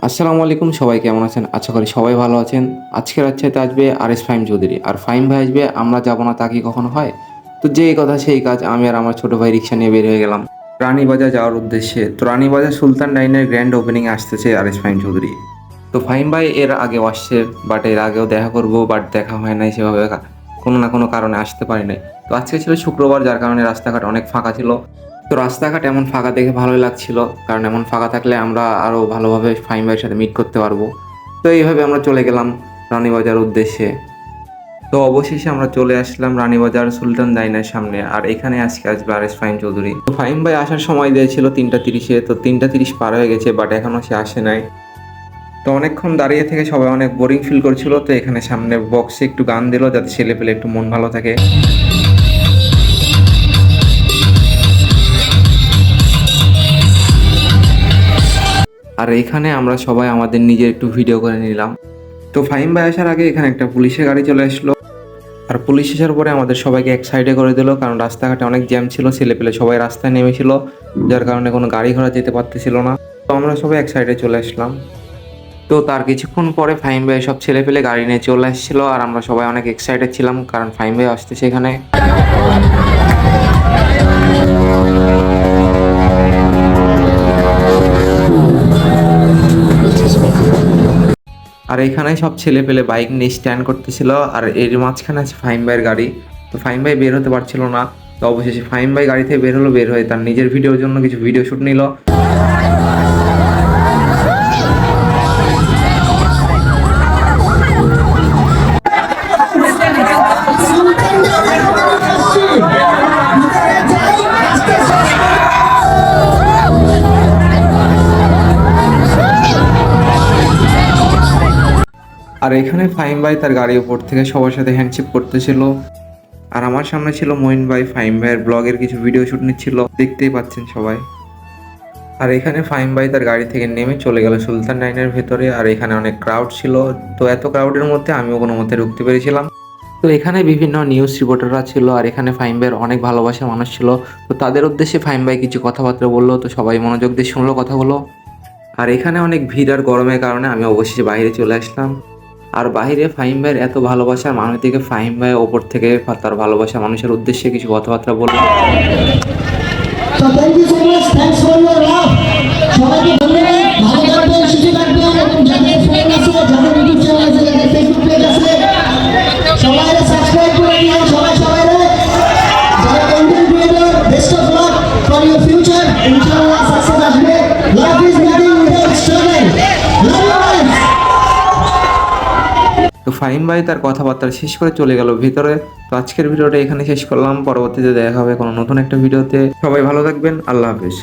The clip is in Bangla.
আসসালামু আলাইকুম, সবাই কেমন আছেন? আশা করি সবাই ভালো আছেন। আজকের আচ্ছাতে আসবে আর এস ফাইম চৌধুরী। আর ফাইম ভাই আসবে, আমরা যাব না তা কি কখনো হয়? তো যেই কথা সেই কাজ, আমি আর আমার ছোট ভাই রিক্সা নিয়ে বের হয়ে গেলাম। রানীবাজার যাওয়ার উদ্দেশ্যে, তো রানীবাজার সুলতান ডাইনের গ্র্যান্ড ওপেনিং আসতেছে আর এস ফাইম চৌধুরী। তো ফাইম ভাই এর আগেও আসছে বাট এর আগেও দেখা করব বাট দেখা হয় নাই সেভাবে, কোনো না কোনো কারণে আসতে পারি নাই। তো আজকে ছিল শুক্রবার, যার কারণে রাস্তাঘাট অনেক ফাঁকা ছিল। তো রাস্তাঘাট এমন ফাঁকা দেখে ভালোই লাগছিল, কারণ এমন ফাঁকা থাকলে আমরা আরও ভালোভাবে ফাইম ভাইয়ের সাথে মিট করতে পারব। তো এইভাবে আমরা চলে গেলাম রানীবাজার উদ্দেশ্যে। তো অবশেষে আমরা চলে আসলাম রানীবাজার সুলতান ডাইনের সামনে, আর এখানে আজকে আসবে আর এস চৌধুরী। তো ফাইম ভাই আসার সময় দিয়েছিল তিনটা তিরিশে, তো তিনটা তিরিশ পার হয়ে গেছে বাট এখনও সে আসে নাই। তো অনেকক্ষণ দাঁড়িয়ে থেকে সবাই অনেক বোরিং ফিল করছিল, তো এখানে সামনে বক্সে একটু গান দিল, যাতে ছেলে পেলে একটু মন ভালো থাকে। আর এখানে আমরা সবাই আমাদের নিজের একটু ভিডিও করে নিলাম। তো ফাইম ভাই আসার আগে এখানে একটা পুলিশের গাড়ি চলে আসলো। আর পুলিশ আসার পরে আমাদের সবাইকে এক সাইডে করে দিল, কারণ রাস্তাঘাটে অনেক জ্যাম ছিল, ছেলে পেলে সবাই রাস্তায় নেমেছিল, যার কারণে কোনো গাড়ি ঘোড়া যেতে পারতেছিল না। তো আমরা সবাই এক সাইডে চলে আসলাম। তো তার কিছুক্ষণ পরে ফাইম ভাই সব ছেলে পেলে গাড়ি নিয়ে চলে আসছিল, আর আমরা সবাই অনেক এক্সাইটেড ছিলাম, কারণ ফাইম ভাই আসতে সেখানে আর এখানে সব ছেলে পেলে বাইক নিয়ে স্ট্যান্ড করতেছিল, আর এর মাঝখানে আছে ফাইম ভাইয়ের গাড়ি। তো ফাইম ভাই বের হতে পারছিল না। তো অবশেষে ফাইম ভাই গাড়ি থেকে বের হলো, বের হয়ে তার নিজের ভিডিওর জন্য কিছু ভিডিও শ্যুট নিল। আর এখানে ফাইম ভাই তার গাড়ির উপর থেকে সবার সাথে হ্যান্ডশেক করতেছিল। আর আমার সামনে ছিল মঈন ভাই, ফাইম ভাইয়ের ব্লগের কিছু ভিডিও শুট নিচ্ছিল। দেখতেই পাচ্ছেন সবাই। আর এখানে ফাইম ভাই তার গাড়ি থেকে নেমে চলে গেল সুলতান ডাইনের ভেতরে। আর এখানে অনেক ক্রাউড ছিল। তো এত ক্রাউডের মধ্যে আমিও কোনো মতে ঢুকতে পেরেছিলাম। তো এখানে বিভিন্ন নিউজ রিপোর্টাররা ছিল। আর এখানে ফাইম ভাইয়ের অনেক ভালোবাসার মানুষ ছিল। তো তাদের উদ্দেশ্যে ফাইম ভাই কিছু কথাবার্তা বলল। তো সবাই মনোযোগ দিয়ে শুনলো কথাগুলো। আর এখানে অনেক ভিড় আর গরমের কারণে আমি অবশেষে বাইরে চলে আসলাম। আর বাহিরে ফাহিম ভাইয়ের এত ভালোবাসা মানুষ থেকে ফাহিম ভাই ওপর থেকে তার ভালোবাসা, মানুষের উদ্দেশ্যে কিছু কথাবার্তা বলল। তো ফাহিম ভাই তার কথাবার্তা শেষ করে চলে গেল ভিতরে। তো আজকের ভিডিওটা এখানে শেষ করলাম। পরবর্তীতে দেখা হবে কোনো নতুন একটা ভিডিওতে। সবাই ভালো থাকবেন। আল্লাহ হাফিজ।